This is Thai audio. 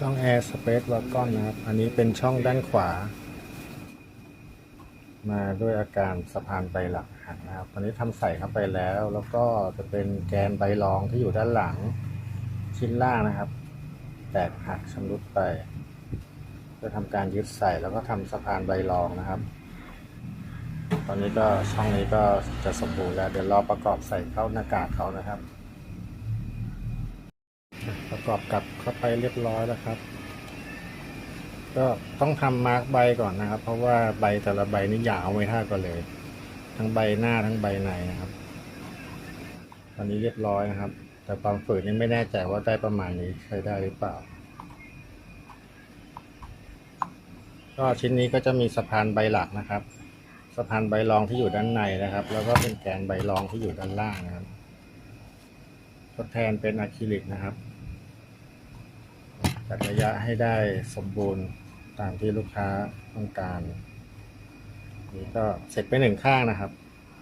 ช่อง Air Space Wagon นะครับ อันนี้เป็นช่องด้านขวา มาด้วยอาการสะพานใบหลักหักนะครับตอนนี้ทำใส่เข้าไปแล้ว แล้วก็จะเป็นแกนใบรองที่อยู่ด้านหลังชิ้นล่างนะครับ แตกหักชำรุดไปเพื่อทำการยึดใส่แล้วก็ทำสะพานใบรองนะครับ ตอนนี้ก็ช่องนี้ก็จะสมบูรณ์แล้ว เดี๋ยวรอประกอบใส่เข้าหน้ากากเขานะครับ ปรอบกลับเข้าไปเรียบร้อยแล้วครับ ก็ต้องทำมาร์กใบก่อนนะครับ เพราะว่าใบแต่ละใบนี่ยาวไม่เท่ากันเลย ทั้งใบหน้าทั้งใบในนะครับ ตอนนี้เรียบร้อยนะครับ แต่ความฝืนนี่ไม่แน่ใจว่าได้ประมาณนี้ใช้ได้หรือเปล่า ก็ชิ้นนี้ก็จะมีสะพานใบหลักนะครับสะพานใบรองที่อยู่ด้านในนะครับ แล้วก็เป็นแกนใบรองที่อยู่ด้านล่างนะครับ ทดแทนเป็นอะคริลิกนะครับ จัดระยะให้ได้สมบูรณ์ตามที่ลูกค้าต้องการ นี่ก็เสร็จไปหนึ่งข้างนะครับ